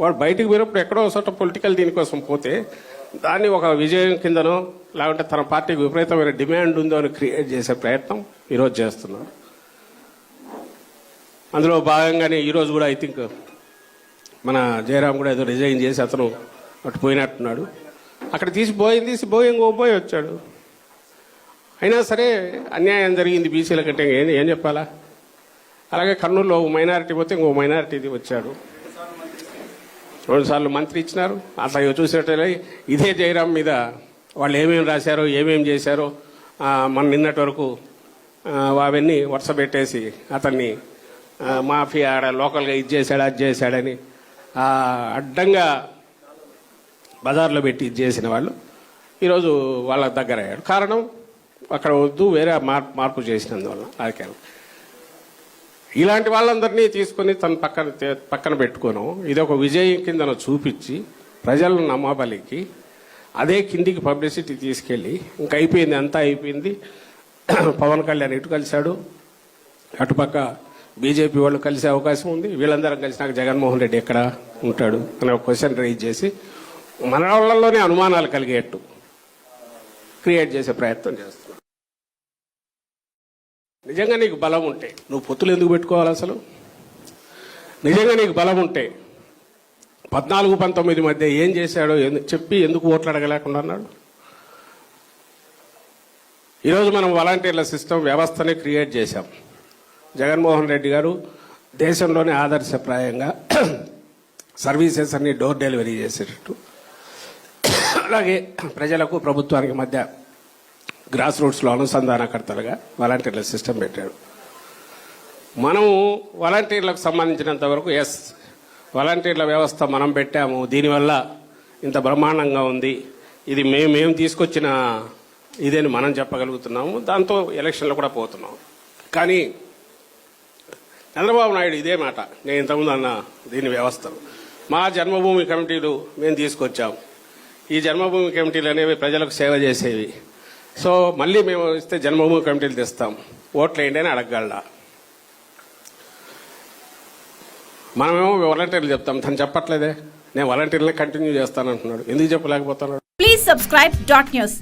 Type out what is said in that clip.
వాడు బయటికి పోయినప్పుడు ఎక్కడో చోట పొలిటికల్ దీనికోసం పోతే దాన్ని ఒక విజయం కిందనో లేకుంటే తన పార్టీకి విపరీతమైన డిమాండ్ ఉందో అని క్రియేట్ చేసే ప్రయత్నం ఈరోజు చేస్తున్నాడు అందులో భాగంగానే ఈరోజు కూడా ఐ థింక్ మన జయరాం కూడా ఏదో రిజైన్ చేసి అతను అటు పోయినట్టున్నాడు. అక్కడ తీసి పోయింది తీసి పోయి ఇంకో పోయి వచ్చాడు. అయినా సరే అన్యాయం జరిగింది బీసీల కంటే ఏం చెప్పాలా? అలాగే కర్నూలులో ఓ మైనారిటీ పోతే ఇంకో మైనారిటీ వచ్చాడు. రెండుసార్లు మంత్రి ఇచ్చినారు. అట్లా ఇక ఇదే జయరాం మీద వాళ్ళు ఏమేమి రాశారో ఏమేమి చేశారో మన నిన్నటి వరకు అవన్నీ వరుస పెట్టేసి అతన్ని మాఫీ మాఫియా ఆడ లోకల్గా ఇది చేశాడు అది చేశాడని అడ్డంగా బజార్లో పెట్టి ఇది చేసిన వాళ్ళు ఈరోజు వాళ్ళ దగ్గర అయ్యాడు కారణం అక్కడ వద్దు వేరే మార్పు మార్పు చేసినందువల్ల. కారణం. ఇలాంటి వాళ్ళందరినీ తీసుకొని తన పక్కన పక్కన పెట్టుకోను. ఇది ఒక విజయం కిందన చూపించి ప్రజలను నమ్మబలికి అదే కిందికి పబ్లిసిటీ తీసుకెళ్ళి ఇంక అయిపోయింది అంతా అయిపోయింది. పవన్ కళ్యాణ్ ఇటు కలిశాడు? అటుపక్క బీజేపీ వాళ్ళు కలిసే అవకాశం ఉంది. వీళ్ళందరం కలిసి నాకు జగన్మోహన్ రెడ్డి ఎక్కడ ఉంటాడు అనే ఒక క్వశ్చన్ రైజ్ చేసి మన వాళ్ళలోనే అనుమానాలు కలిగేట్టు క్రియేట్ చేసే ప్రయత్నం చేస్తాం. నిజంగా నీకు బలం ఉంటే. నువ్వు పొత్తులు ఎందుకు పెట్టుకోవాలి అసలు? నిజంగా నీకు బలం ఉంటే. పద్నాలుగు పంతొమ్మిది మధ్య ఏం చేశాడో చెప్పి ఎందుకు ఓట్లు అడగలేకుండా అన్నాడు? ఈరోజు మనం వాలంటీర్ల సిస్టమ్ వ్యవస్థని క్రియేట్ చేశాం. జగన్మోహన్ రెడ్డి గారు దేశంలోనే ఆదర్శప్రాయంగా సర్వీసెస్ అన్ని డోర్ డెలివరీ చేసేటట్టు. అలాగే ప్రజలకు ప్రభుత్వానికి మధ్య గ్రాస్ రూట్స్లో అనుసంధానకర్తలుగా వాలంటీర్ల సిస్టమ్ పెట్టాడు. మనము వాలంటీర్లకు సంబంధించినంత వరకు ఎస్ వాలంటీర్ల వ్యవస్థ మనం పెట్టాము. దీనివల్ల ఇంత బ్రహ్మాండంగా ఉంది. ఇది మేము మేము తీసుకొచ్చిన ఇదేని మనం చెప్పగలుగుతున్నాము. దాంతో ఎలక్షన్లు కూడా పోతున్నాం. కానీ చంద్రబాబు నాయుడు ఇదే మాట. నేను ఇంతకుముందు అన్న దీని వ్యవస్థలు. మా జన్మభూమి కమిటీలు మేము తీసుకొచ్చాం. ఈ జన్మభూమి కమిటీలు అనేవి ప్రజలకు సేవ చేసేవి. సో మళ్ళీ మేము ఇస్తే జన్మభూమి కమిటీలు తెస్తాం. ఓట్లు ఏంటి అని అడగగలడా మనమేమో వాలంటీర్లు చెప్తాం. తను చెప్పట్లేదే. నేను వాలంటీర్లే కంటిన్యూ చేస్తానంటున్నాడు. ఎందుకు చెప్పలేకపోతున్నాడు? Please subscribe dot news